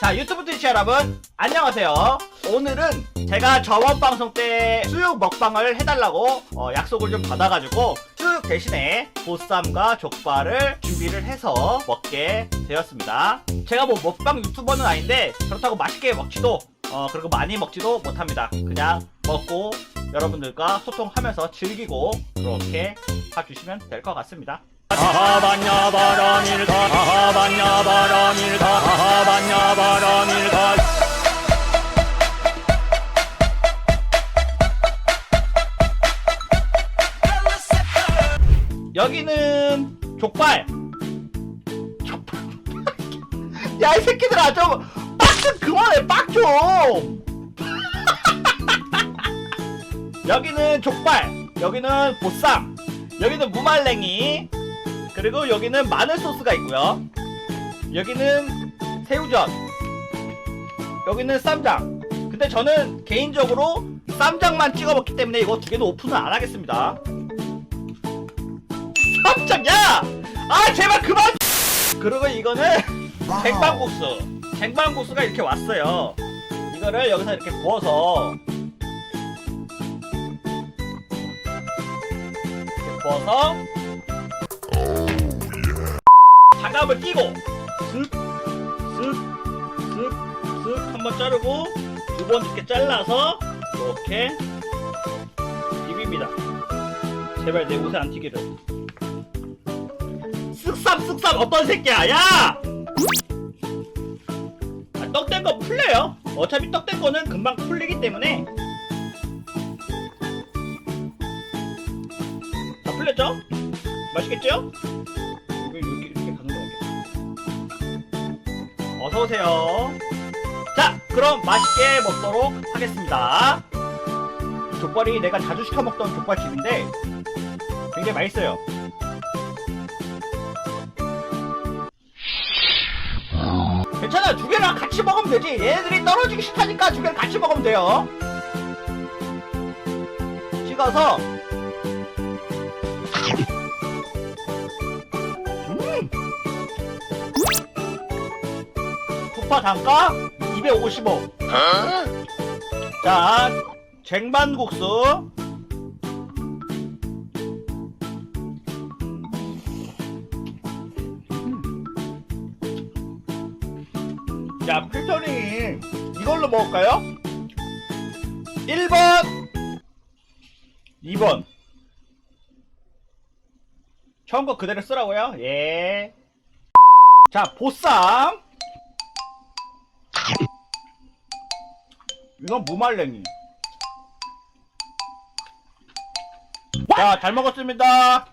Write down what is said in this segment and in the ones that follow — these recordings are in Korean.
자 유튜브 트위치 여러분 안녕하세요. 오늘은 제가 저번 방송 때 수육 먹방을 해달라고 어, 약속을 좀 받아가지고 수육 대신에 보쌈과 족발을 준비를 해서 먹게 되었습니다. 제가 뭐 먹방 유튜버는 아닌데 그렇다고 맛있게 먹지도 어 그리고 많이 먹지도 못합니다. 그냥 먹고 여러분들과 소통하면서 즐기고 그렇게 봐주시면 될 것 같습니다 아하반야 바람일가 아하반야 바람일가 아하반야 바람일가 여기는 족발. 족발. 야, 이 새끼들아, 좀, 빡좀 그만해, 빡 좀! 여기는 족발. 여기는 보쌈. 여기는 무말랭이. 그리고 여기는 마늘 소스가 있고요. 여기는 새우젓. 여기는 쌈장. 근데 저는 개인적으로 쌈장만 찍어 먹기 때문에 이거 두 개는 오픈을 안 하겠습니다. 깜짝이야! 아 제발 그만! 그리고 이거는 쟁반국수 쟁반국수가 이렇게 왔어요 이거를 여기서 이렇게 부어서 이렇게 부어서 장갑을 끼고 쓱쓱쓱쓱 한번 자르고 두 번 이렇게 잘라서 이렇게 비빕니다 제발 내 옷에 안 튀기를 쓱싹 쓱싹 어떤 새끼야 야! 아, 떡된 거 풀려요 어차피 떡된 거는 금방 풀리기 때문에 다 풀렸죠? 맛있겠죠? 어서오세요. 자 그럼 맛있게 먹도록 하겠습니다. 족발이 내가 자주 시켜 먹던 족발집인데 굉장히 맛있어요. 괜찮아 두 개랑 같이 먹으면 되지. 얘네들이 떨어지기 싫다니까 두 개를 같이 먹으면 돼요. 찍어서 푸파 단가 255 자, 쟁반국수. 자, 필터링 이걸로 먹을까요? 1번, 2번. 처음 거 그대로 쓰라고요? 예. 자, 보쌈. 이건 무말랭이. 자, 잘 먹었습니다.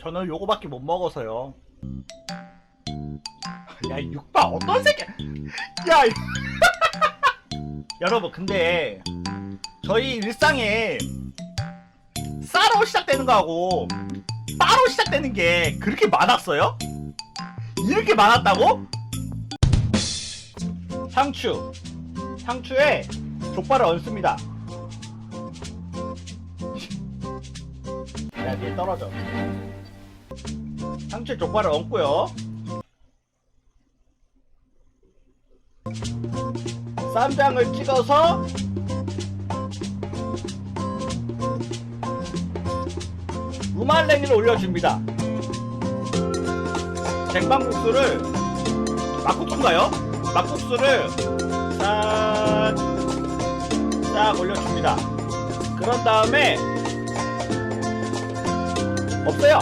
저는 요거밖에 못 먹어서요. 야, 이 육바 어떤 새끼? 야, 이- 여러분, 근데 저희 일상에 쌀로 시작되는 거하고 빠로 시작되는 게 그렇게 많았어요? 이렇게 많았다고? 상추. 상추에 족발을 얹습니다. 야, 뒤에 떨어져. 상추에 족발을 얹고요. 쌈장을 찍어서 무말랭이를 올려줍니다. 쟁반국수를 막국수인가요? 막국수를 싹, 싹 올려줍니다. 그런 다음에 없어요.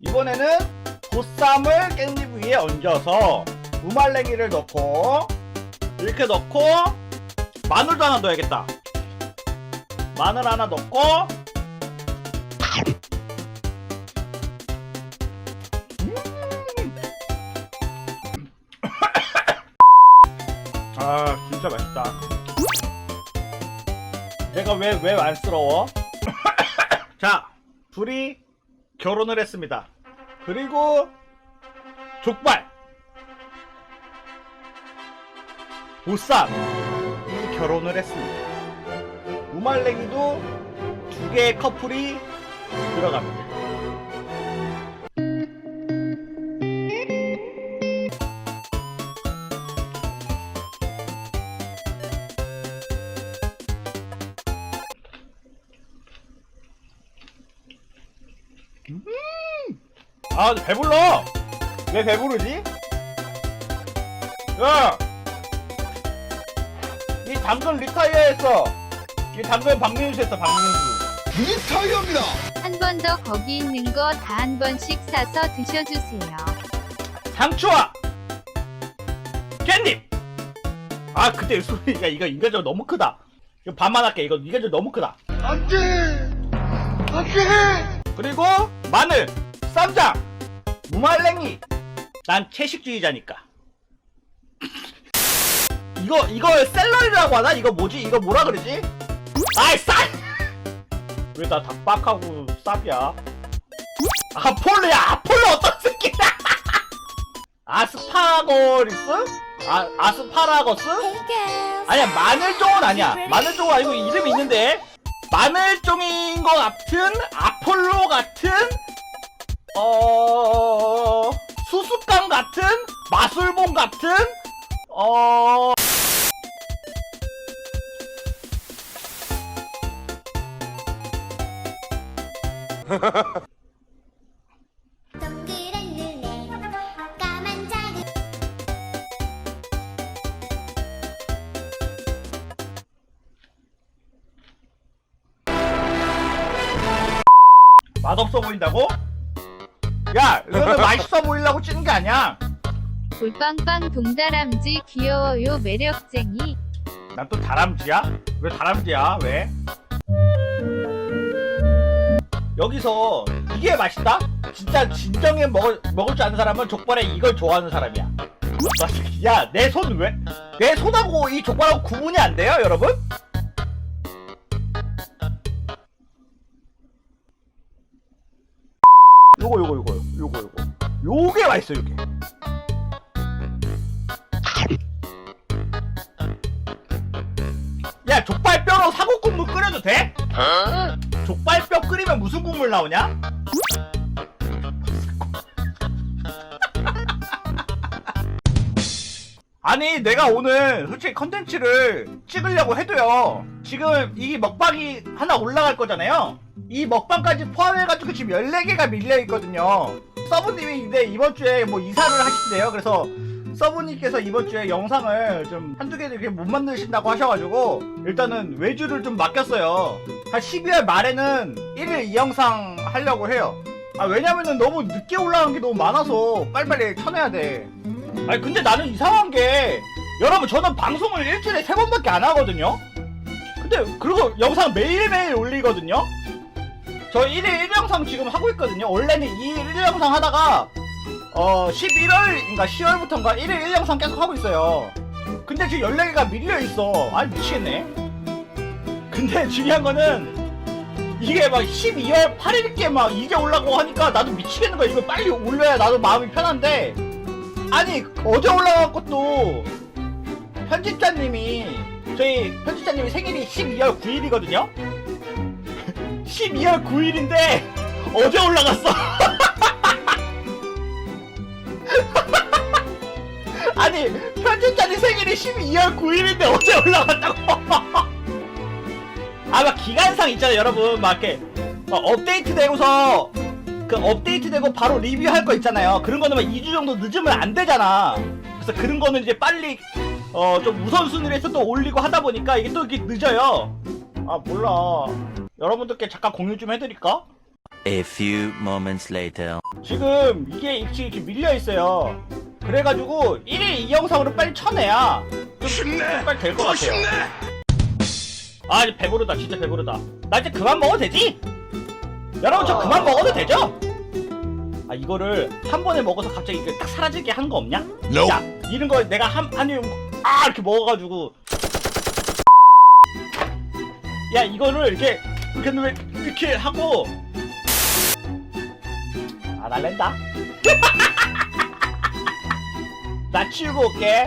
이번에는 보쌈을 깻잎 위에 얹어서 무말랭이를 넣고 이렇게 넣고 마늘도 하나 넣어야겠다. 마늘 하나 넣고 맛있다. 내가 왜 왜 안쓰러워? 자 둘이 결혼을 했습니다. 그리고 족발. 보쌈 이 결혼을 했습니다. 무말랭이도 두두 개의 커플이 들어갑니다. 아, 배불러! 왜 배부르지? 야! 이 당근 리타이어 했어! 이 당근 박민수 했어, 박민수. 리타이어입니다. 한 번 더 거기 있는 거 다 한 번씩 사서 드셔주세요. 상추와 깻잎! 아, 그때 소리, 야, 이거 인간적으로 너무 크다. 이거 반만 할게. 이거 인간적으로 너무 크다. 안 돼! 안 돼! 그리고 마늘, 쌈장, 무말랭이. 난 채식주의자니까. 이거 이거 샐러리라고 하나? 이거 뭐지? 이거 뭐라 그러지? 아이 쌀! 왜 나 닭박하고 쌉이야? 아폴로야 아폴로 어떤 새끼야? 아스파거리스? 아 아스파라거스? 아니야 마늘종은 아니야 마늘종은 아니고 이름이 있는데 마늘종인 것 같은 아폴로 같은 어 수수깡 같은? 마술봉 같은? 어. 맛없어 보인다고? 야 이거는 맛있어 보이려고 찌는 게 아니야 볼빵빵 동다람쥐 귀여워요 매력쟁이. 난 또 다람쥐야? 왜 다람쥐야? 왜? 여기서 이게 맛있다? 진짜 진정에 먹을, 먹을 줄 아는 사람은 족발에 이걸 좋아하는 사람이야. 야, 내 손 왜? 내 손하고 이 족발하고 구분이 안 돼요, 여러분? 요거, 요거, 요거, 요거, 요거. 요게 맛있어, 요게. 야 족발뼈로 사골 국물 끓여도 돼? 족발뼈 끓이면 무슨 국물 나오냐? 아니 내가 오늘 솔직히 컨텐츠를 찍으려고 해도요 지금 이 먹방이 하나 올라갈 거잖아요 이 먹방까지 포함해가지고 지금 14개가 밀려있거든요. 서브님이 근데 이번 주에 뭐 이사를 하신대요. 그래서 서브님께서 이번 주에 영상을 좀 한두 개를 이렇게 못 만드신다고 하셔가지고 일단은 외주를 좀 맡겼어요. 한 12월 말에는 1일 이 영상 하려고 해요. 아 왜냐면은 너무 늦게 올라간 게 너무 많아서 빨리빨리 쳐내야 돼. 아니 근데 나는 이상한 게 여러분 저는 방송을 일주일에 세 번밖에 안 하거든요? 근데 그리고 영상 매일매일 올리거든요 저 1일 1영상 지금 하고 있거든요. 원래는 2일 1영상 하다가 어 11월인가 10월부터인가 1일 1영상 계속 하고 있어요. 근데 지금 14개가 밀려있어. 아니 미치겠네. 근데 중요한 거는 이게 막 12월 8일께 막 이게 올라가고 하니까 나도 미치겠는 거야. 이거 빨리 올려야 나도 마음이 편한데. 아니 어제 올라간 것도 편집자님이 저희 편집자님이 생일이 12월 9일이거든요 12월 9일인데 어제 올라갔어. 아니 편집자님 생일이 12월 9일인데 어제 올라갔다고. 아막 기간상 있잖아요 여러분. 막 이렇게 막 업데이트 되고서 그 업데이트 되고 바로 리뷰할 거 있잖아요. 그런 거는 막 2주 정도 늦으면 안 되잖아. 그래서 그런 거는 이제 빨리 어 좀 우선순위로 해서 또 올리고 하다 보니까 이게 또 이렇게 늦어요. 아 몰라 여러분들께 잠깐 공유 좀 해드릴까? A few moments later. 지금 이게 이렇게, 이렇게 밀려 있어요. 그래가지고 1일 이 영상으로 빨리 쳐내야 좀, 좀 빨리 될 것 같아요. 아 이제 배부르다 진짜 배부르다. 나 이제 그만 먹어도 되지? 여러분 저 그만 먹어도 되죠? 아 이거를 한 번에 먹어서 갑자기 이게 딱 사라지게 한 거 없냐? No. 야 이런 거 내가 한한입아 이렇게 먹어가지고 야 이거를 이렇게 이렇게 이렇게 하고. 아 날랜다. 나 치우고 올게